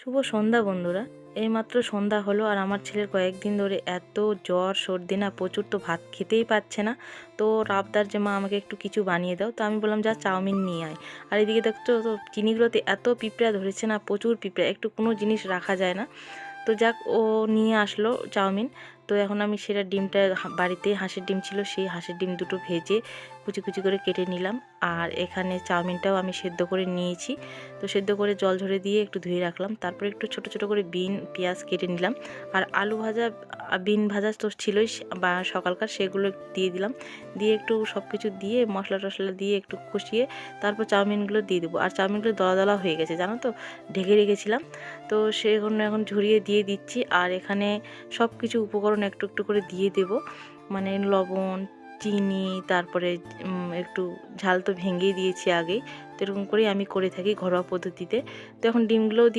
শুভ সন্ধ্যা বন্ধুরা। এইমাত্র সন্ধ্যা হলো আর আমার ছেলের কয়েকদিন ধরে এত জ্বর, সর্দি না, প্রচুর তো ভাত খেতেই পাচ্ছে না। তো রাবদার যে মা আমাকে একটু কিছু বানিয়ে দাও। তো আমি বললাম, যা চাউমিন নিয়ে আয়। আর এদিকে দেখছ তো, চিনিগুলোতে এত পিঁপড়া ধরেছে না, প্রচুর পিঁপড়া, একটু কোনো জিনিস রাখা যায় না। তো যাক, ও নিয়ে আসলো চাউমিন। তো এখন আমি সেটা ডিমটা বাড়িতে হাঁসের ডিম ছিল, সেই হাঁসের ডিম দুটো ভেজে কুচি কুচি করে কেটে নিলাম। আর এখানে চাউমিনটাও আমি সেদ্ধ করে নিয়েছি। তো সেদ্ধ করে জল ঝরে দিয়ে একটু ধুয়ে রাখলাম। তারপরে একটু ছোট ছোট করে বিন, পেঁয়াজ কেটে নিলাম। আর আলু ভাজা বিন ভাজা তো ছিলই বা সকালকার সেগুলো দিয়ে দিলাম। দিয়ে একটু সব কিছু দিয়ে মশলা টশলা দিয়ে একটু কষিয়ে তারপর চাউমিনগুলো দিয়ে দেবো। আর চাউমিনগুলো দলা দলা হয়ে গেছে, জানো তো? ঢেকে রেখেছিলাম। তো সেগুলো এখন ঝরিয়ে দিয়ে দিচ্ছি। আর এখানে সব কিছু উপকরণ একটু একটু করে দিয়ে দেব। মানে লবণ, চিনি, তারপরে একটু ঝাল তো ভেঙেই দিয়েছি আগেই। তো এরকম করেই আমি করে থাকি ঘরোয়া পদ্ধতিতে। তো এখন ডিমগুলোও দিয়ে